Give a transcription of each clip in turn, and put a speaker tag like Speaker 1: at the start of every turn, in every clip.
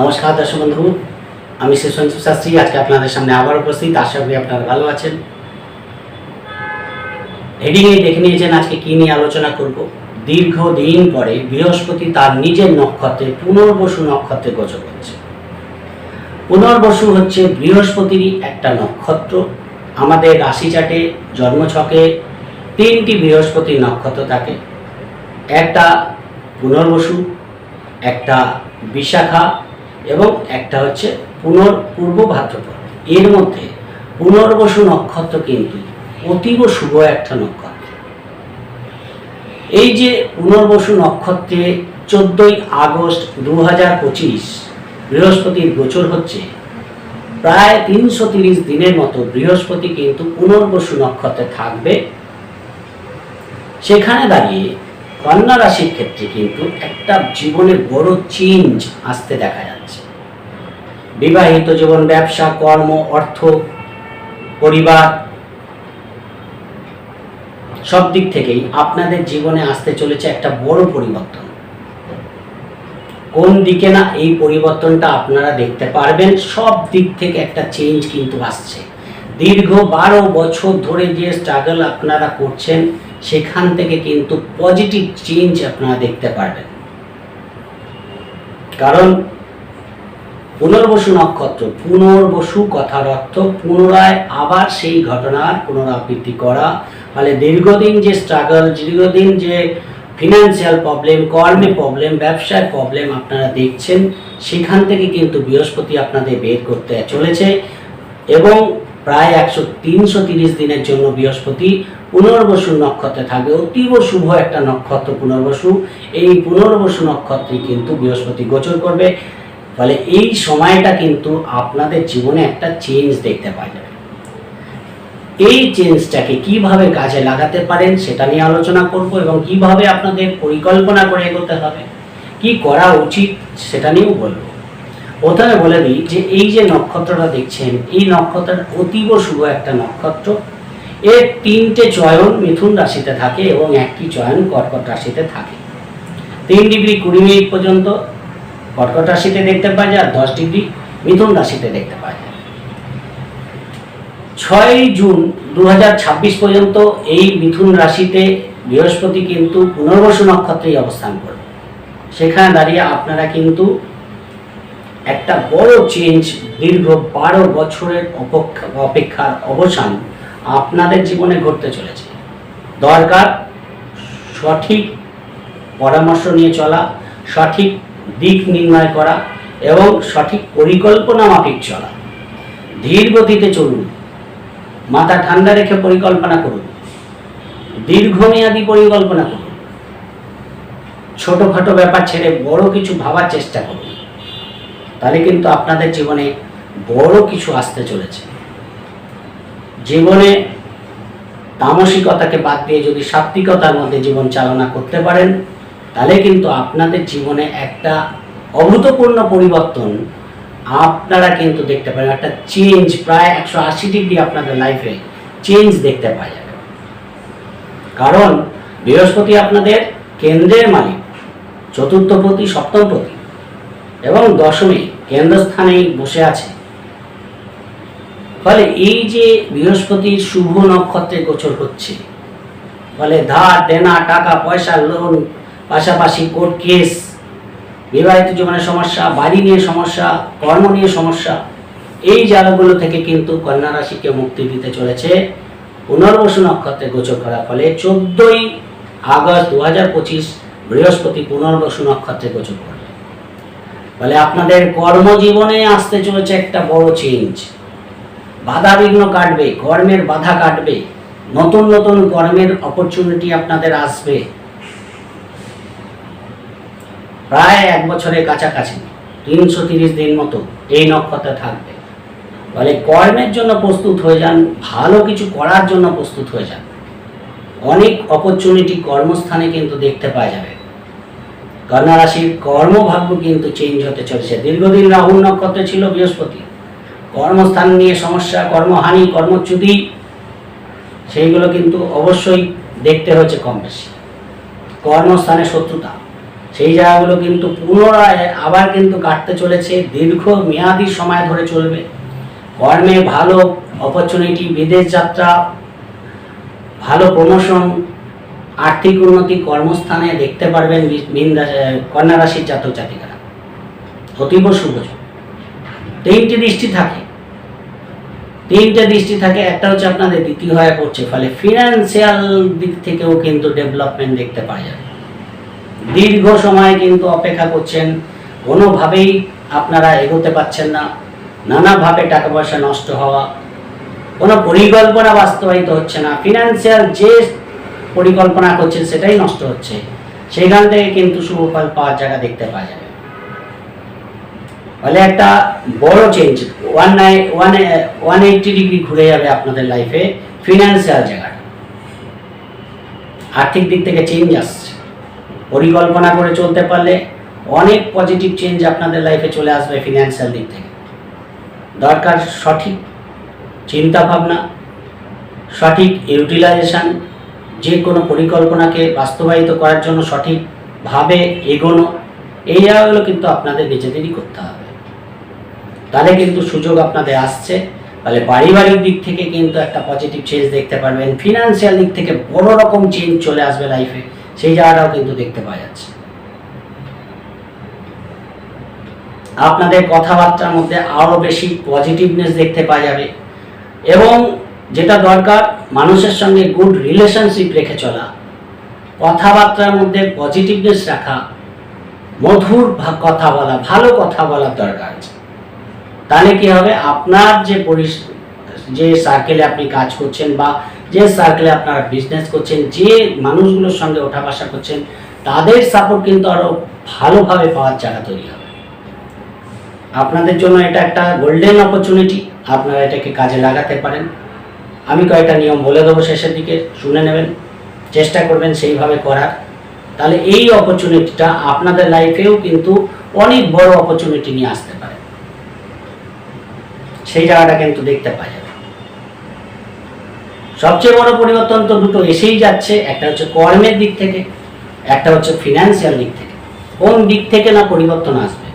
Speaker 1: নমস্কার দর্শক বন্ধু, আমি শ্রী সঞ্জীব শাস্ত্রী, আজকে আপনাদের সামনে আবার উপস্থিত। আশা করি আপনারা ভালো আছেন। হেডিংয়ে দেখে নিয়েছেন আজকে কি নিয়ে আলোচনা করব। দীর্ঘ দিন পরে বৃহস্পতি তার নিজের নক্ষত্রে, পুনর্বসু নক্ষত্রে গোচর করছে পুনর্বসু হচ্ছে বৃহস্পতিরই একটা নক্ষত্র। আমাদের রাশি চাটে জন্মছকে তিনটি বৃহস্পতি নক্ষত্র থাকে। একটা পুনর্বসু, একটা বিশাখা এবং একটা হচ্ছে পুনর পূর্ব ভাদ্রপদ। এর মধ্যে পুনর্বসু নক্ষত্র কিন্তু অতীব শুভ একটা নক্ষত্র। এই যে পুনর্বসু নক্ষত্রে চোদ্দই আগস্ট দু হাজার পঁচিশ, বৃহস্পতির গোচর হচ্ছে, প্রায় তিনশো তিরিশ দিনের মতো বৃহস্পতি কিন্তু পুনর্বসু নক্ষত্রে থাকবে। সেখানে দাঁড়িয়ে কন্যা রাশির ক্ষেত্রে কিন্তু একটা জীবনে বড় চেঞ্জ আসতে দেখা যাচ্ছে। বিবাহিত জীবন, ব্যবসা, কর্ম, অর্থ, পরিবার, সব দিক থেকেই আপনাদের জীবনে আসতে চলেছে একটা বড় পরিবর্তন। কোন দিকে না এই পরিবর্তনটা আপনারা দেখতে পারবেন, সব দিক থেকে একটা চেঞ্জ কিন্তু আসছে। দীর্ঘ বারো বছর ধরে যে স্ট্রাগল আপনারা করছেন, সেখান থেকে কিন্তু পজিটিভ চেঞ্জ আপনারা দেখতে পারবেন। কারণ পুনর্বসু নক্ষত্র, পুনর্বসু কথার অর্থ পুনরায় আবার সেই ঘটনার পুনরাবৃত্তি করা। ফলে দীর্ঘদিন যে স্ট্রাগল দীর্ঘদিন যে ফিনান্সিয়াল প্রবলেম কর্মে প্রবলেম ব্যবসায় প্রবলেম আপনারা দেখছেন, সেখান থেকে কিন্তু বৃহস্পতি আপনাদের বের করতে চলেছে এবং প্রায় একশো তিনশো তিরিশ দিনের জন্য বৃহস্পতি পুনর্বসু নক্ষত্রে থাকবে অতীব শুভ একটা নক্ষত্র পুনর্বসু। এই পুনর্বসু নক্ষত্রে কিন্তু বৃহস্পতি গোচর করবে। ফলে এই সময়টা কিন্তু আপনাদের জীবনে একটা চেঞ্জ দেখতে পাওয়া যাবে এই চেঞ্জটাকে কীভাবে কাজে লাগাতে পারেন সেটা নিয়ে আলোচনা করব এবং কীভাবে আপনাদের পরিকল্পনা করে এগোতে হবে, কি করা উচিত সেটা নিয়েও বলব। প্রথমে বলে দিই যে এই যে নক্ষত্রটা দেখছেন, এই নক্ষত্রটা অতীব শুভ একটা নক্ষত্র। এর তিনটে চয়ন মিথুন রাশিতে থাকে এবং একটি চয়ন কর্কট রাশিতে থাকে। তিন ডিগ্রি কুড়ি মিনিট পর্যন্ত কর্কট রাশিতে দেখতে পাওয়া যায় দশ ডিগ্রি মিথুন রাশিতে দেখতে পাওয়া যায়। ছয় জুন দু পর্যন্ত এই মিথুন রাশিতে বৃহস্পতি কিন্তু পুনর্বসু নক্ষত্রেই অবস্থান করবে। সেখানে দাঁড়িয়ে আপনারা কিন্তু একটা বড় চেঞ্জ দীর্ঘ বারো বছরের অপেক্ষা, অপেক্ষার অবসান আপনাদের জীবনে ঘটতে চলেছে। দরকার সঠিক পরামর্শ নিয়ে চলা, সঠিক দিক নির্ণয় করা এবং সঠিক পরিকল্পনা মাফিক চলা। ধীর গতিতে চলুন। মাথা ঠান্ডা রেখে পরিকল্পনা করুন। দীর্ঘমেয়াদী পরিকল্পনা করুন। ছোটোখাটো ব্যাপার ছেড়ে বড় কিছু ভাবার চেষ্টা করুন। তাহলে কিন্তু আপনাদের জীবনে বড় কিছু আসতে চলেছে। জীবনে তামসিকতাকে বাদ দিয়ে যদি সাত্বিকতার মধ্যে জীবন চালনা করতে পারেন তাহলে কিন্তু আপনাদের জীবনে একটা অভূতপূর্ণ পরিবর্তন আপনারা কিন্তু দেখতে পারেন, একটা চেঞ্জ প্রায় একশো আশি ডিগ্রি আপনাদের লাইফে চেঞ্জ দেখতে পাওয়া যাবে। কারণ বৃহস্পতি আপনাদের কেন্দ্রের মালিক, চতুর্থপতি, সপ্তমপতি, এবং দশমী কেন্দ্রস্থানেই বসে আছে। ফলে এই যে বৃহস্পতির শুভ নক্ষত্রে গোচর হচ্ছে, ফলে ধার, দেনা, টাকা, পয়সা লোন পাশাপাশি কোর্ট কেস বিবাহিত জীবনের সমস্যা, বাড়ি নিয়ে সমস্যা, কর্ম নিয়ে সমস্যা, এই জায়গাগুলো থেকে কিন্তু কন্যা রাশিকে মুক্তি দিতে চলেছে। পুনর্বসু নক্ষত্রে গোচর করার ফলে চোদ্দই আগস্ট দু হাজার পঁচিশ বৃহস্পতি পুনর্বসু নক্ষত্রে গোচর করবে। ফলে আপনাদের কর্মজীবনে আসতে চলেছে একটা বড় চেঞ্জ বাধা বিঘ্ন কাটবে, কর্মের বাধা কাটবে, নতুন নতুন কর্মের অপরচুনিটি আপনাদের আসবে। প্রায় এক বছরের কাছাকাছি, তিনশো তিরিশ দিন মতো এই নক্ষত্রে থাকবে। ফলে কর্মের জন্য প্রস্তুত হয়ে যান, ভালো কিছু করার জন্য প্রস্তুত হয়ে যান। অনেক অপরচুনিটি কর্মস্থানে কিন্তু দেখতে পাওয়া যাবে। কন্যা রাশির কর্মভাগ্য কিন্তু চেঞ্জ হতে চলেছে। দীর্ঘদিন রাহুল নক্ষত্রে ছিল বৃহস্পতি। কর্মস্থান নিয়ে সমস্যা, কর্মহানি, কর্মচ্যুতি, সেইগুলো কিন্তু অবশ্যই দেখতে হচ্ছে কম বেশি। কর্মস্থানে শত্রুতা। সেই জায়গাগুলো কিন্তু পুনরায় আবার কিন্তু কাটতে চলেছে, দীর্ঘ মেয়াদি সময় ধরে চলবে। কর্মে ভালো অপরচুনিটি বিদেশ যাত্রা, ভালো প্রমোশন আর্থিক উন্নতি কর্মস্থানে দেখতে পারবেন মীন কন্যা রাশির জাতক জাতিকারা। অতীব শুভ। তিনটি দৃষ্টি থাকে। তিনটে দৃষ্টি থাকে, একটা হচ্ছে আপনাদের দ্বিতীয় হয়ে পড়ছে, ফলে ফিনান্সিয়াল দিক থেকেও কিন্তু ডেভেলপমেন্ট দেখতে পাওয়া যাবে। দীর্ঘ সময় কিন্তু অপেক্ষা করছেন, কোনোভাবেই আপনারা এগোতে পারছেন না, নানাভাবে টাকা পয়সা নষ্ট হওয়া, কোনো পরিকল্পনা বাস্তবায়িত হচ্ছে না ফিনান্সিয়াল যে পরিকল্পনা করছেন সেটাই নষ্ট হচ্ছে। সেখান থেকে কিন্তু শুভফল পাওয়ার জায়গা দেখতে পাওয়া যাবে। ফলে একটা বড় চেঞ্জ ওয়ান নাই ওয়ান ওয়ান এইটটি ডিগ্রি ঘুরে যাবে আপনাদের লাইফে ফিনান্সিয়াল জায়গাটা। আর্থিক দিক থেকে চেঞ্জ আসছে। পরিকল্পনা করে চলতে পারলে অনেক পজিটিভ চেঞ্জ আপনাদের লাইফে চলে আসবে ফিনান্সিয়াল দিক থেকে। দরকার সঠিক চিন্তা ভাবনা সঠিক ইউটিলাইজেশন যে কোনো পরিকল্পনাকে বাস্তবায়িত করার জন্য সঠিকভাবে এগোনো, এই জায়গাগুলো কিন্তু আপনাদের নিজেদেরই করতে হবে। তাহলে কিন্তু সুযোগ আপনাদের আসছে। তাহলে পারিবারিক দিক থেকে কিন্তু একটা পজিটিভ চেঞ্জ দেখতে পারবেন। ফিনান্সিয়াল দিক থেকে বড় রকম চেঞ্জ চলে আসবে লাইফে সেই জায়গাটাও কিন্তু দেখতে পাওয়া যাচ্ছে। আপনাদের কথাবার্তার মধ্যে আরও বেশি পজিটিভনেস দেখতে পাওয়া যাবে এবং যেটা দরকার, মানুষের সঙ্গে গুড রিলেশনশিপ রেখে চলা, কথাবার্তার মধ্যে পজিটিভনেস রাখা, মধুর কথা বলা, ভালো কথা বলার দরকার আছে। তাহলে কি হবে? আপনার যে পরিস যে সার্কেলে আপনি কাজ করছেন বা যে সার্কেলে আপনারা বিজনেস করছেন, যে মানুষগুলোর সঙ্গে ওঠা বসা করছেন, তাদের সাপোর্ট কিন্তু আরও ভালোভাবে পাওয়ার জায়গা তৈরি হবে। আপনাদের জন্য এটা একটা গোল্ডেন অপরচুনিটি আপনারা এটাকে কাজে লাগাতে পারেন। আমি কয়েকটা নিয়ম বলে দেবো শেষের দিকে, শুনে নেবেন, চেষ্টা করবেন সেইভাবে করার। তাহলে এই অপরচুনিটিটা আপনাদের লাইফেও কিন্তু অনেক বড় অপরচুনিটি নিয়ে আসতে পারে। সেই জায়গাটা কিন্তু দেখতে যাবে। সবচেয়ে বড় পরিবর্তন তো দুটো এসেই যাচ্ছে, একটা হচ্ছে কর্মের দিক থেকে, একটা হচ্ছে ফিনান্সিয়াল দিক থেকে। কোন দিক থেকে না পরিবর্তন আসবে?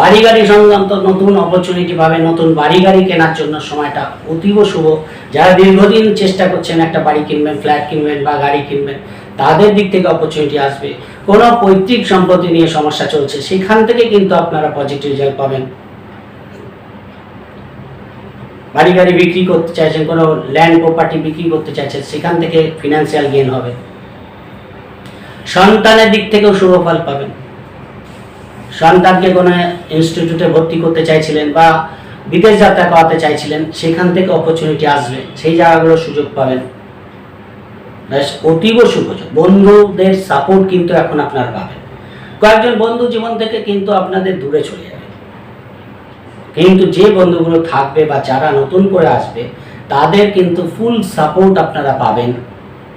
Speaker 1: বাড়ি গাড়ি সংক্রান্ত নতুন অপরচুনিটি পাবে নতুন বাড়ি গাড়ি কেনার জন্য সময়টা অতীব শুভ। যারা দীর্ঘদিন চেষ্টা করছেন একটা বাড়ি কিনবেন ফ্ল্যাট কিনবেন বা গাড়ি কিনবেন, তাদের দিক থেকে অপরচুনিটি আসবে। কোনো পৈতৃক সম্পত্তি নিয়ে সমস্যা চলছে, সেখান থেকে কিন্তু আপনারা পজিটিভ রেজাল্ট পাবেন। বাড়ি গাড়ি বিক্রি করতে চাইছেন, কোনো ল্যান্ড প্রপার্টি বিক্রি করতে চাইছেন, সেখান থেকে ফিনান্সিয়াল গেন হবে। সন্তানের দিক থেকেও শুভ ফল পাবেন। সন্তানকে কোনো ইনস্টিটিউটে ভর্তি করতে চাইছিলেন বা বিদেশ যাত্রা করাতে চাইছিলেন, সেখান থেকে অপরচুনিটি আসবে। সেই জায়গাগুলো সুযোগ পাবেন। ব্যাস, অতীব সুযোগ বন্ধুদের সাপোর্ট কিন্তু এখন আপনার পাবেন। কয়েকজন বন্ধু জীবন থেকে কিন্তু আপনাদের দূরে চলে যাবে। কিন্তু যে বন্ধুগুলো থাকবে বা যারা নতুন করে আসবে, তাদের কিন্তু ফুল সাপোর্ট আপনারা পাবেন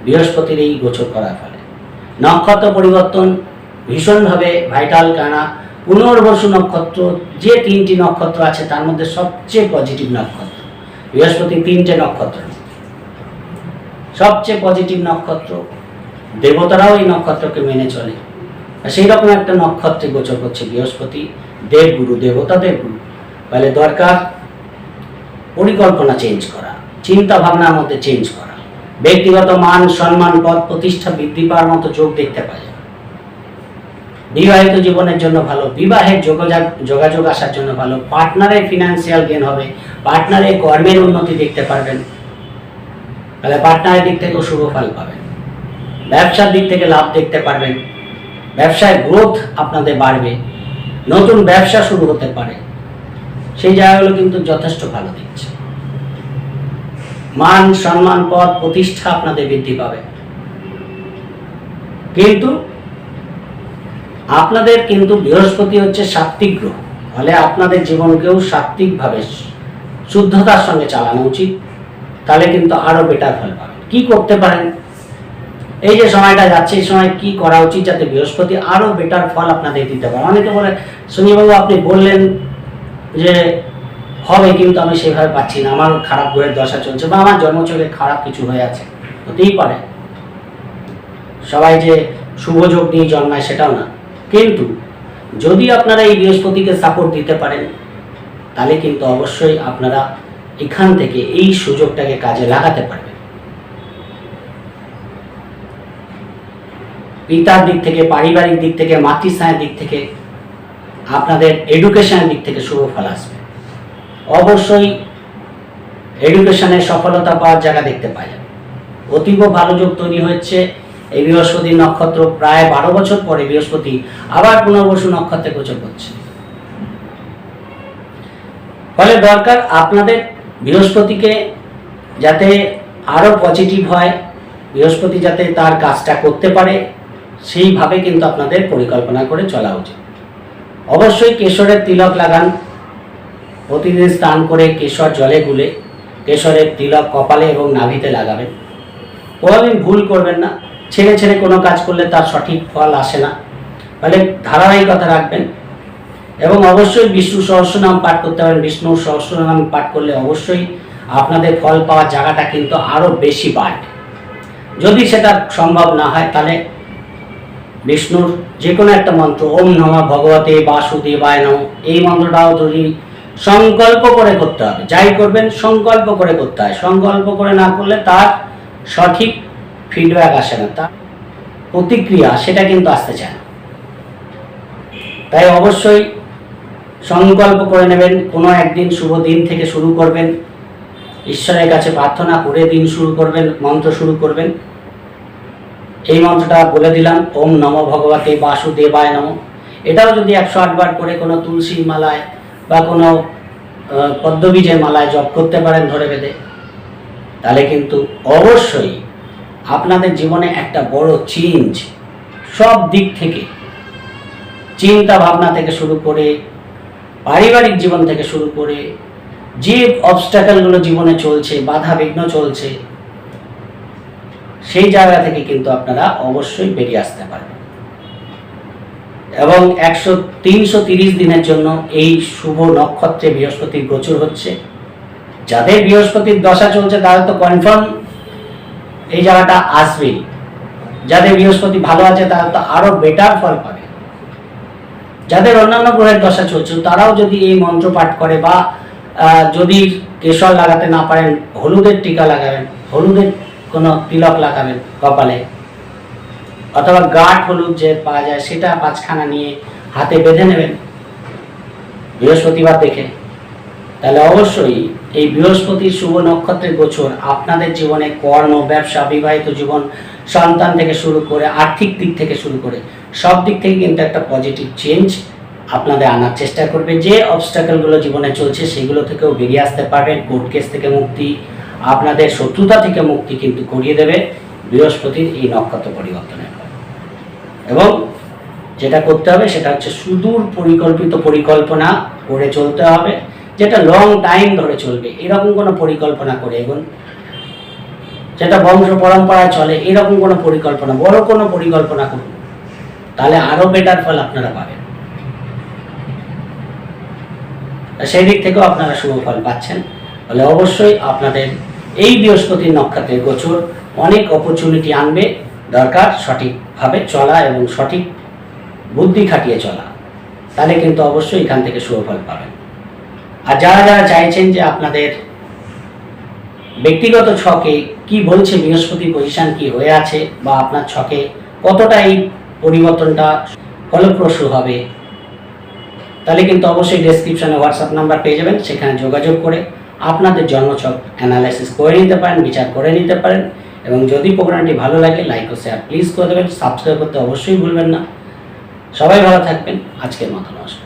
Speaker 1: বৃহস্পতির এই গোচর করার ফলে। নক্ষত্র পরিবর্তন ভীষণভাবে ভাইটাল কানা পুনর্বসু নক্ষত্র, যে তিনটি নক্ষত্র আছে, তার মধ্যে সবচেয়ে পজিটিভ নক্ষত্র। বৃহস্পতি তিনটে নক্ষত্র। সবচেয়ে পজিটিভ নক্ষত্র, দেবতারাও এই নক্ষত্রকে মেনে চলে। সেই রকম একটা নক্ষত্রে গোচর করছে বৃহস্পতি, দেবগুরু, দেবতা দেবগুরু। তাহলে দরকার পরিকল্পনা চেঞ্জ করা চিন্তা ভাবনার মধ্যে চেঞ্জ করা। ব্যক্তিগত মান, সম্মান পদ প্রতিষ্ঠা বৃদ্ধি পাওয়ার মতো যোগ দেখতে পাওয়া। বিবাহিত জীবনের জন্য ভালো, বিবাহের যোগাযোগ যোগাযোগ আসার জন্য ভালো পার্টনারের ফিনান্সিয়াল গেন হবে পার্টনারের কর্মের উন্নতি দেখতে পারবেন। তাহলে পার্টনারের দিক থেকেও শুভ ফল পাবেন। ব্যবসার দিক থেকে লাভ দেখতে পারবেন। ব্যবসায় গ্রোথ আপনাদের বাড়বে। নতুন ব্যবসা শুরু হতে পারে। সেই জায়গাগুলো কিন্তু যথেষ্ট ভালো দিচ্ছে মান, সম্মান, পদ, প্রতিষ্ঠা আপনাদের বৃদ্ধি পাবে। কিন্তু আপনাদের কিন্তু বৃহস্পতি হচ্ছে সাত্বিক গ্রহ। ফলে আপনাদের জীবনকেও সাত্বিকভাবে শুদ্ধতার সঙ্গে চালানো উচিত। তাহলে কিন্তু আরও বেটার ফল পাবেন। কি করতে পারেন? এই যে সময়টা যাচ্ছে, এই সময় কি করা উচিত যাতে বৃহস্পতি আরও বেটার ফল আপনাদের দিতে পারে? অনেকে বলে সুনীবাবু আপনি বললেন যে হবে কিন্তু আমি সেভাবে পাচ্ছি না। আমার খারাপ গ্রহের দশা চলছে বা আমার জন্মচকে খারাপ কিছু হয়ে আছে। হতেই পারে। সবাই যে শুভযোগ নিয়ে জন্মায় সেটাও না। কিন্তু যদি আপনারা এই বৃহস্পতিকে সাপোর্ট দিতে পারেন, তাহলে কিন্তু অবশ্যই আপনারা এখান থেকে এই সুযোগটাকে কাজে লাগাতে পারবেন। পিতার দিক থেকে, পারিবারিক দিক থেকে মাতৃস্থানের দিক থেকে আপনাদের এডুকেশনের দিক থেকে শুভ ফল আসবে। অবশ্যই এডুকেশনে সফলতা পাওয়ার জায়গা দেখতে যাবে অতীব ভালো যোগ তৈরি হচ্ছে এই বৃহস্পতি নক্ষত্র প্রায় বারো বছর পরে বৃহস্পতি আবার পুনর্বসু নক্ষত্রে গোচর করছে। ফলে দরকার আপনাদের বৃহস্পতিকে যাতে আরও পজিটিভ হয়, বৃহস্পতি যাতে তার কাজটা করতে পারে, সেইভাবে কিন্তু আপনাদের পরিকল্পনা করে চলা উচিত। অবশ্যই কেশরের তিলক লাগান। প্রতিদিন স্নান করে কেশর জলে গুলে কেশরের তিলক কপালে এবং নাভিতে লাগাবেন। কোনোদিন ভুল করবেন না। ছেড়ে ছেড়ে কোনো কাজ করলে তার সঠিক ফল আসে না। ফলে ধারাবাহিকতা রাখবেন। এবং অবশ্যই বিষ্ণু সহস্রনাম পাঠ করতে পারেন। বিষ্ণু সহস্রনাম পাঠ করলে অবশ্যই আপনাদের ফল পাওয়ার জায়গাটা কিন্তু আরও বেশি বাড়বে যদি সেটা সম্ভব না হয়, তাহলে বিষ্ণুর যে কোনো একটা মন্ত্র, ওম নমঃ ভগবতে বাসুদেবায় নম, এই মন্ত্রটাও যদি সংকল্প করে করতে হবে যাই করবেন, সংকল্প করে করতে হয়, সংকল্প করে না করলে তার সঠিক ফিডব্যাক আসে না, তার প্রতিক্রিয়া সেটা কিন্তু আসতে চায় না। তাই অবশ্যই সংকল্প করে নেবেন, কোনো একদিন শুভ দিন থেকে শুরু করবেন, ঈশ্বরের কাছে প্রার্থনা করে দিন শুরু করবেন, মন্ত্র শুরু করবেন। এই মন্ত্রটা বলে দিলাম, ওম নম ভগবতে বাসুদেবায় নম। এটাও যদি একশো আটবার করে কোনো তুলসী মালায় বা কোনো পদ্মবীজের মালায় জপ করতে পারেন ধরে বেঁধে, তাহলে কিন্তু অবশ্যই আপনাদের জীবনে একটা বড় চেঞ্জ সব দিক থেকে, চিন্তা ভাবনা থেকে শুরু করে, পারিবারিক জীবন থেকে শুরু করে, যে অবস্ট্যাকেলগুলো জীবনে চলছে, বাধা বিঘ্ন চলছে সেই জায়গা থেকে কিন্তু আপনারা অবশ্যই বেরিয়ে আসতে পারবেন। এবং একশো তিনশো তিরিশ দিনের জন্য এই শুভ নক্ষত্রে বৃহস্পতির গোচর হচ্ছে। যাদের বৃহস্পতির দশা চলছে, তারা তো কনফার্ম এই জায়গাটা আসবেই যাদের বৃহস্পতি ভালো আছে, তারা তো আরও বেটার ফল পাবে। যাদের অন্যান্য গ্রহের দশা চলছে, তারাও যদি এই মন্ত্র পাঠ করে বা যদি কেশর লাগাতে না পারেন, হলুদের টিকা লাগাবেন, হলুদের কোনো তিলক লাগাবেন কপালে। অথবা গাঢ় হলুদ যে পাওয়া যায়, সেটা পাঁচখানা নিয়ে হাতে বেঁধে নেবেন বৃহস্পতিবার দেখে। তাহলে অবশ্যই এই বৃহস্পতির শুভ নক্ষত্রের গোচর আপনাদের জীবনে কর্ম, ব্যবসা, বিবাহিত জীবন, সন্তান থেকে শুরু করে আর্থিক দিক থেকে শুরু করে সব দিক থেকে কিন্তু একটা পজিটিভ চেঞ্জ আপনাদের আনার চেষ্টা করবে। যে অবস্টাকেলগুলো জীবনে চলছে, সেগুলো থেকেও বেরিয়ে আসতে পারবেন। কোর্ট কেস থেকে মুক্তি আপনাদের শত্রুতা থেকে মুক্তি কিন্তু করিয়ে দেবে বৃহস্পতির এই নক্ষত্র পরিবর্তনের। এবং যেটা করতে হবে সেটা হচ্ছে সুদূর পরিকল্পিত পরিকল্পনা করে চলতে হবে, যেটা লং টাইম ধরে চলবে। এরকম কোনো পরিকল্পনা করে এগুন। যেটা বংশ পরম্পরায় চলে, এরকম কোনো পরিকল্পনা, বড় কোনো পরিকল্পনা করুন। তাহলে আরও বেটার ফল আপনারা পাবেন। সেই দিক থেকেও আপনারা শুভ ফল পাচ্ছেন। তাহলে অবশ্যই আপনাদের এই বৃহস্পতির নক্ষত্রের গোচর অনেক অপরচুনিটি আনবে, দরকার সঠিকভাবে চলা এবং সঠিক বুদ্ধি খাটিয়ে চলা। তাহলে কিন্তু অবশ্যই এখান থেকে সুফল ফল পাবেন। আর যারা যারা চাইছেন যে আপনাদের ব্যক্তিগত ছকে কি বলছে, বৃহস্পতি পজিশন কি হয়ে আছে বা আপনার ছকে কতটা এই পরিবর্তনটা ফলপ্রসূ হবে, তাহলে কিন্তু অবশ্যই ডেসক্রিপশনে হোয়াটসঅ্যাপ নাম্বার পেয়ে যাবেন, সেখানে যোগাযোগ করে আপনাদের জন্মছক অ্যানালাইসিস করে নিতে পারেন, বিচার করে নিতে পারেন। এবং যদি প্রোগ্রামটি ভালো লাগে লাইক ও শেয়ার প্লিজ করে দেবেন। সাবস্ক্রাইব করতে অবশ্যই ভুলবেন না। সবাই ভালো থাকবেন। আজকের মতো নমস্কার।